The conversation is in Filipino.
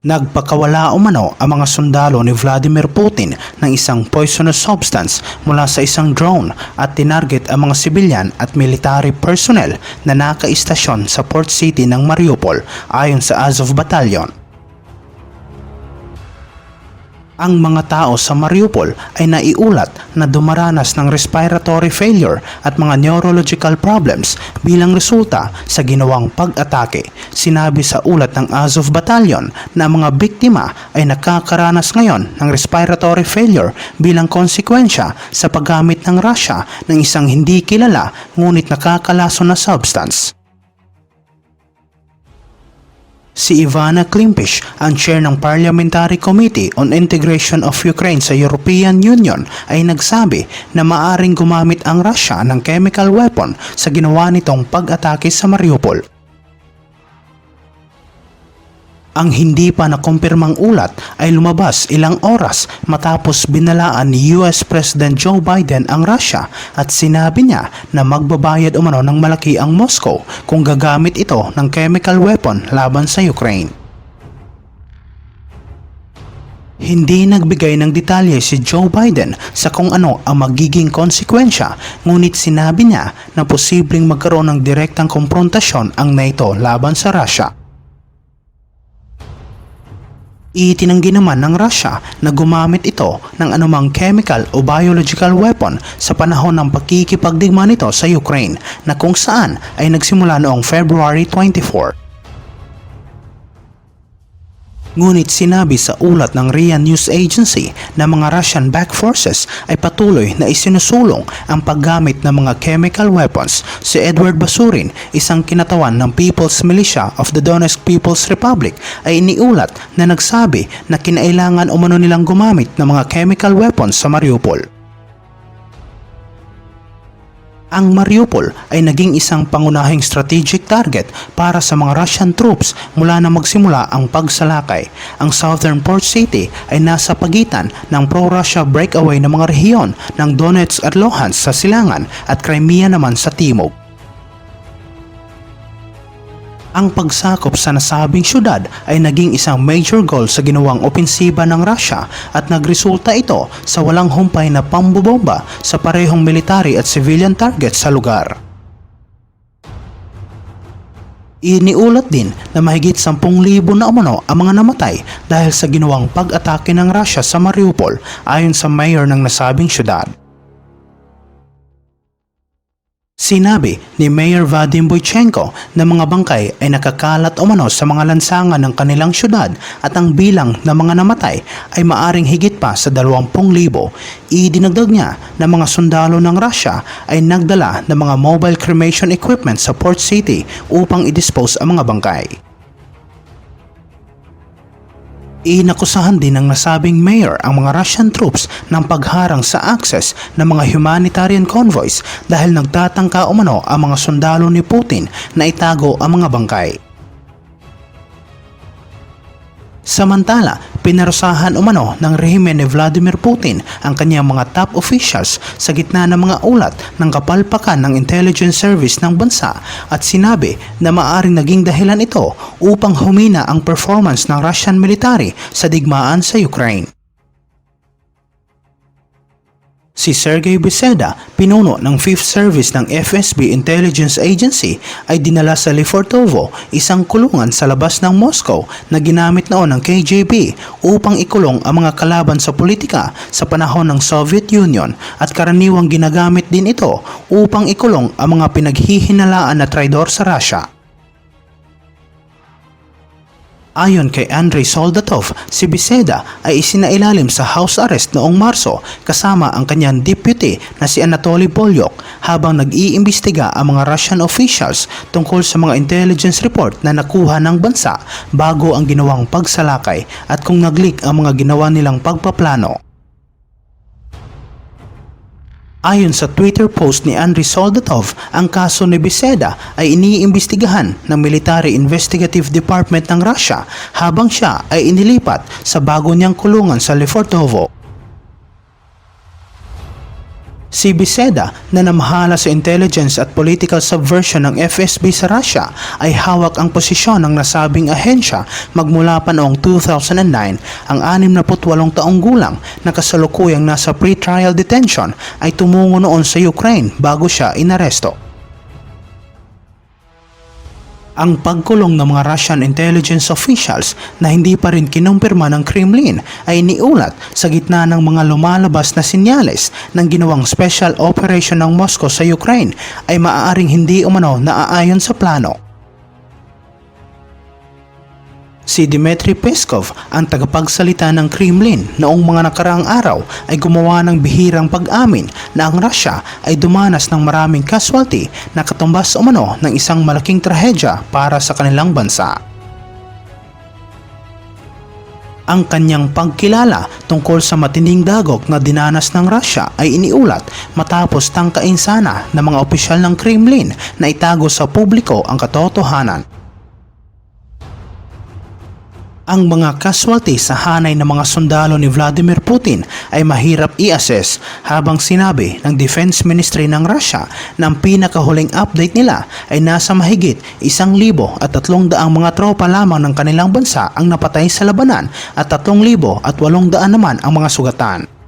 Nagpakawala umano ang mga sundalo ni Vladimir Putin ng isang poisonous substance mula sa isang drone at tinarget ang mga sibilyan at military personnel na nakaistasyon sa port city ng Mariupol ayon sa Azov Battalion. Ang mga tao sa Mariupol ay naiulat na dumaranas ng respiratory failure at mga neurological problems bilang resulta sa ginawang pag-atake. Sinabi sa ulat ng Azov Battalion na ang mga biktima ay nakakaranas ngayon ng respiratory failure bilang konsekwensya sa paggamit ng Russia ng isang hindi kilala ngunit nakakalaso na substance. Si Ivana Klimpish, ang chair ng Parliamentary Committee on Integration of Ukraine sa European Union ay nagsabi na maaring gumamit ang Russia ng chemical weapon sa ginawa nitong pag-atake sa Mariupol. Ang hindi pa nakumpirmang ulat ay lumabas ilang oras matapos binalaan ni US President Joe Biden ang Russia at sinabi niya na magbabayad umano ng malaki ang Moscow kung gagamit ito ng chemical weapon laban sa Ukraine. Hindi nagbigay ng detalye si Joe Biden sa kung ano ang magiging konsekwensya ngunit sinabi niya na posibleng magkaroon ng direktang komprontasyon ang NATO laban sa Russia. Itinanggi naman ng Russia na gumamit ito ng anumang chemical o biological weapon sa panahon ng pakikipagdigma nito sa Ukraine na kung saan ay nagsimula noong February 24. Ngunit sinabi sa ulat ng RIA News Agency na mga Russian-backed forces ay patuloy na isinusulong ang paggamit ng mga chemical weapons. Si Edward Basurin, isang kinatawan ng People's Militia of the Donetsk People's Republic, ay iniulat na nagsabi na kinailangan umano nilang gumamit ng mga chemical weapons sa Mariupol. Ang Mariupol ay naging isang pangunahing strategic target para sa mga Russian troops mula na magsimula ang pagsalakay. Ang Southern Port City ay nasa pagitan ng pro-Russia breakaway ng mga rehiyon ng Donetsk at Luhansk sa silangan at Crimea naman sa timog. Ang pagsakop sa nasabing syudad ay naging isang major goal sa ginawang opensiba ng Russia at nagresulta ito sa walang humpay na pambobomba sa parehong military at civilian targets sa lugar. Iniulat din na mahigit 10,000 na umano ang mga namatay dahil sa ginawang pag-atake ng Russia sa Mariupol ayon sa mayor ng nasabing syudad. Sinabi ni Mayor Vadim Boychenko na mga bangkay ay nakakalat umano sa mga lansangan ng kanilang syudad at ang bilang ng mga namatay ay maaring higit pa sa 20,000. Idinagdag niya na mga sundalo ng Russia ay nagdala ng mga mobile cremation equipment sa Port City upang i-dispose ang mga bangkay. Inakusahan din ng nasabing mayor ang mga Russian troops ng pagharang sa access ng mga humanitarian convoys dahil nagtatangka umano ang mga sundalo ni Putin na itago ang mga bangkay. Samantala, pinarusahan umano ng rehimen ni Vladimir Putin ang kanyang mga top officials sa gitna ng mga ulat ng kapalpakan ng intelligence service ng bansa at sinabi na maaring naging dahilan ito upang humina ang performance ng Russian military sa digmaan sa Ukraine. Si Sergey Beseda, pinuno ng 5th Service ng FSB Intelligence Agency, ay dinala sa Lefortovo, isang kulungan sa labas ng Moscow na ginamit noon ng KGB upang ikulong ang mga kalaban sa politika sa panahon ng Soviet Union at karaniwang ginagamit din ito upang ikulong ang mga pinaghihinalaan na traidor sa Russia. Ayon kay Andrei Soldatov, si Biseda ay isinailalim sa house arrest noong Marso kasama ang kanyang deputy na si Anatoly Polyok habang nag-iimbestiga ang mga Russian officials tungkol sa mga intelligence report na nakuha ng bansa bago ang ginawang pagsalakay at kung nag-leak ang mga ginawa nilang pagpaplano. Ayon sa Twitter post ni Andriy Soldatov, ang kaso ni Biseda ay iniimbestigahan ng Military Investigative Department ng Russia habang siya ay inilipat sa bago niyang kulungan sa Lefortovo. Si Biseda na namahala sa intelligence at political subversion ng FSB sa Russia ay hawak ang posisyon ng nasabing ahensya magmula pa noong 2009 ang 68 taong gulang na kasalukuyang nasa pre-trial detention ay tumungo noon sa Ukraine bago siya inaresto. Ang pagkulong ng mga Russian intelligence officials na hindi pa rin kinumpirma ng Kremlin ay iniulat sa gitna ng mga lumalabas na sinyales ng ginawang special operation ng Moscow sa Ukraine ay maaaring hindi umano naaayon sa plano. Si Dmitry Peskov, ang tagapagsalita ng Kremlin noong mga nakaraang araw ay gumawa ng bihirang pag-amin na ang Russia ay dumanas ng maraming casualty na katumbas umano ng isang malaking trahedya para sa kanilang bansa. Ang kanyang pagkilala tungkol sa matinding dagok na dinanas ng Russia ay iniulat matapos tangkain sana ng mga opisyal ng Kremlin na itago sa publiko ang katotohanan. Ang mga casualty sa hanay ng mga sundalo ni Vladimir Putin ay mahirap i-assess habang sinabi ng Defense Ministry ng Russia na ang pinakahuling update nila ay nasa mahigit isang libo at tatlong daang mga tropa lamang ng kanilang bansa ang napatay sa labanan at tatlong libo at walong daan naman ang mga sugatan.